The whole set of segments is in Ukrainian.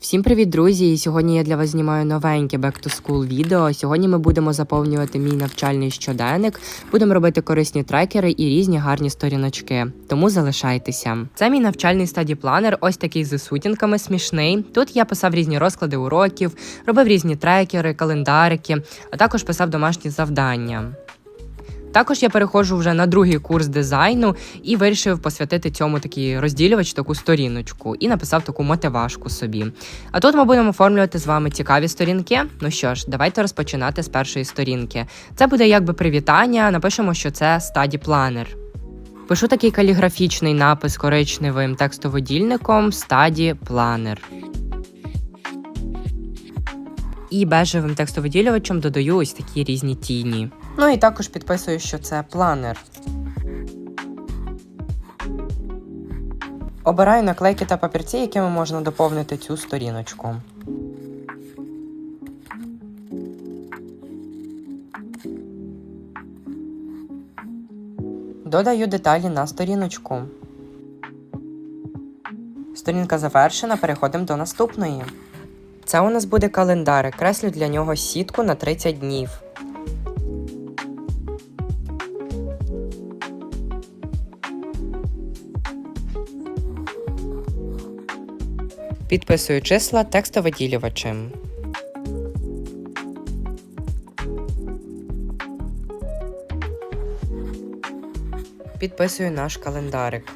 Всім привіт, друзі! І Сьогодні я для вас знімаю новеньке Back to School відео. Сьогодні ми будемо заповнювати мій навчальний щоденник, будемо робити корисні трекери і різні гарні сторіночки. Тому залишайтеся. Це мій навчальний стаді планер, ось такий з сутінками смішний. Тут я писав різні розклади уроків, робив різні трекери, календарики, а також писав домашні завдання. Також я переходжу вже на другий курс дизайну і вирішив посвятити цьому такий розділювач, таку сторіночку, і написав таку мотивашку собі. А тут ми будемо оформлювати з вами цікаві сторінки. Ну що ж, давайте розпочинати з першої сторінки. Це буде якби привітання. Напишемо, що це стаді планер. Пишу такий каліграфічний напис коричневим текстоводільником стаді планер. І бежевим текстовиділювачем додаю ось такі різні тіні. Ну і також підписую, що це планер. Обираю наклейки та папірці, якими можна доповнити цю сторіночку. Додаю деталі на сторіночку. Сторінка завершена, переходимо до наступної. Це у нас буде календар. Креслю для нього сітку на 30 днів. Підписую числа текстовиділювачем. Підписую наш календарик.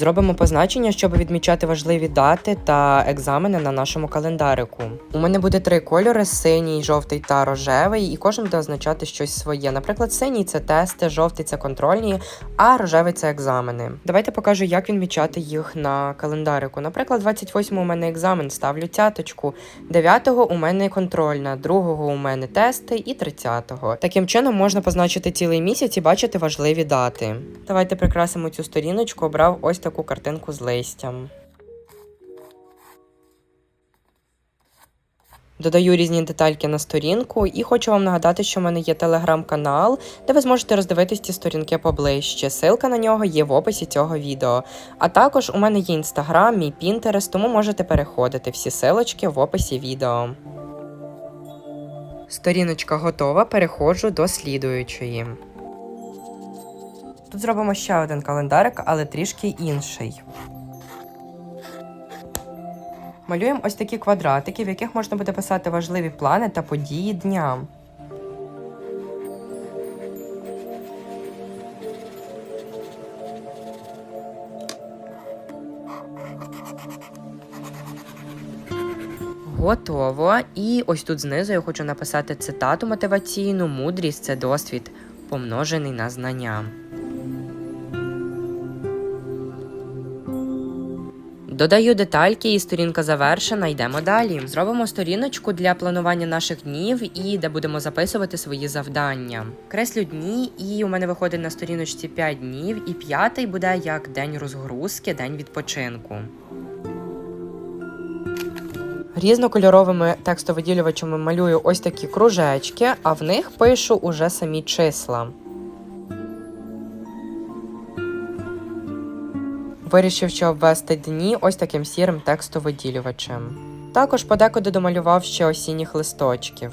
Зробимо позначення, щоб відмічати важливі дати та екзамени на нашому календарику. У мене буде три кольори: синій, жовтий та рожевий, і кожен буде означати щось своє. Наприклад, синій це тести, жовтий це контрольні, а рожевий це екзамени. Давайте покажу, як відмічати їх на календарику. Наприклад, 28 у мене екзамен, ставлю цяточку, 9-го у мене контрольна, 2 у мене тести і 30-го. Таким чином можна позначити цілий місяць і бачити важливі дати. Давайте прикрасимо цю сторіночку, обрав ось таку картинку з листям. Додаю різні детальки на сторінку і хочу вам нагадати, що в мене є телеграм-канал, де ви зможете роздивитись ці сторінки поближче. Силка на нього є в описі цього відео. А також у мене є інстаграм, мій Пінтерес, тому можете переходити всі силочки в описі відео. Сторіночка готова, переходжу до слідуючої. Тут зробимо ще один календарик, але трішки інший. Малюємо ось такі квадратики, в яких можна буде писати важливі плани та події дня. Готово. І ось тут знизу я хочу написати цитату мотиваційну: мудрість це досвід, помножений на знання. Додаю детальки, і сторінка завершена. Йдемо далі. Зробимо сторіночку для планування наших днів і де будемо записувати свої завдання. Креслю дні, і у мене виходить на сторіночці 5 днів, і п'ятий буде як день розгрузки, день відпочинку. Різнокольоровими текстовиділювачами малюю ось такі кружечки, а в них пишу уже самі числа. Вирішив, що обвести дні ось таким сірим текстовиділювачем. Також подекуди домалював ще осінніх листочків.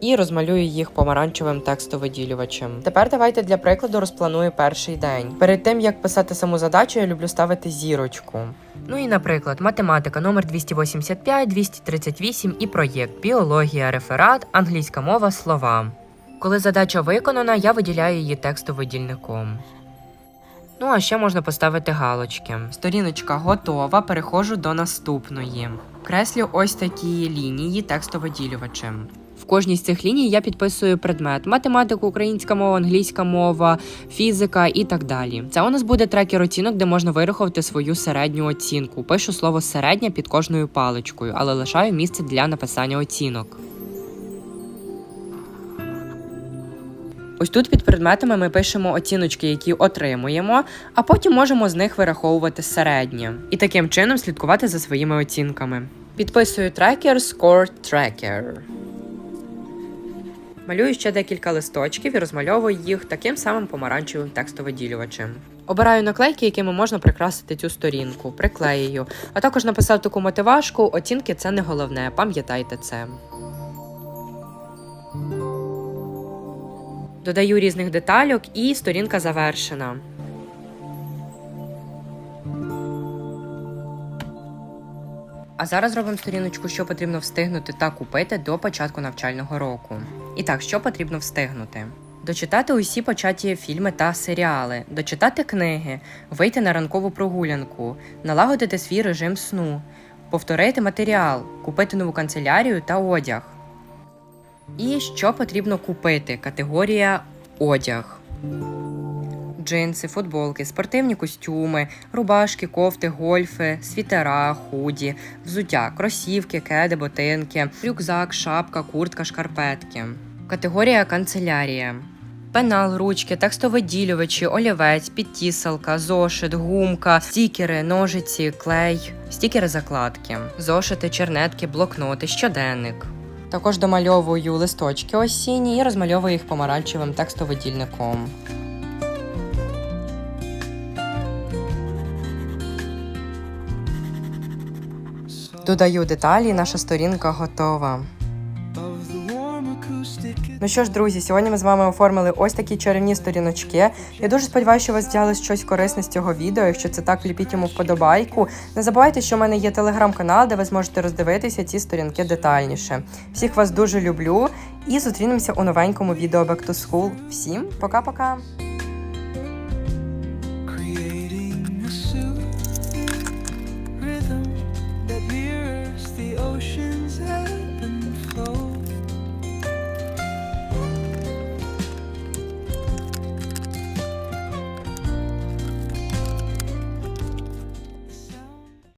І розмалюю їх помаранчевим текстовиділювачем. Тепер давайте для прикладу розпланую перший день. Перед тим як писати саму задачу, я люблю ставити зірочку. Ну і, наприклад, математика номер 285, 238 і проєкт, біологія, реферат, англійська мова, слова. Коли задача виконана, я виділяю її текстовидільником. Ну, а ще можна поставити галочки. Сторіночка готова, переходжу до наступної. Креслю ось такі лінії текстовиділювачем. В кожній з цих ліній я підписую предмет: математику, українська мова, англійська мова, фізика і так далі. Це у нас буде трекер оцінок, де можна вирахувати свою середню оцінку. Пишу слово середня під кожною паличкою, але лишаю місце для написання оцінок. Ось тут під предметами ми пишемо оціночки, які отримуємо, а потім можемо з них вираховувати середнє і таким чином слідкувати за своїми оцінками. Підписую трекер Score Tracker. Малюю ще декілька листочків і розмальовую їх таким самим помаранчевим текстовиділювачем. Обираю наклейки, якими можна прикрасити цю сторінку, приклеюю. А також написав таку мотивашку. Оцінки це не головне, пам'ятайте це. Додаю різних детальок і сторінка завершена. А зараз робимо сторіночку, що потрібно встигнути та купити до початку навчального року. І так, що потрібно встигнути? Дочитати усі початі фільми та серіали, дочитати книги, вийти на ранкову прогулянку, налагодити свій режим сну, повторити матеріал, купити нову канцелярію та одяг. І що потрібно купити? Категорія одяг. Джинси, футболки, спортивні костюми, рубашки, кофти, гольфи, світера, худі, взуття, кросівки, кеди, ботинки, рюкзак, шапка, куртка, шкарпетки. Категорія канцелярія. Пенал, ручки, текстовиділювачі, олівець, підтісалка, зошит, гумка, стікери, ножиці, клей, стікери закладки, зошити, чернетки, блокноти, щоденник. Також домальовую листочки осінні і розмальовую їх помаранчевим текстовидільником. Додаю деталі, наша сторінка готова. Ну що ж, друзі, сьогодні ми з вами оформили ось такі чарівні сторіночки. Я дуже сподіваюся, що ви взяли щось корисне з цього відео. Якщо це так, кліпіть йому вподобайку. Не забувайте, що в мене є телеграм-канал, де ви зможете роздивитися ці сторінки детальніше. Всіх вас дуже люблю і зустрінемося у новенькому відео Back to School. Всім пока-пока!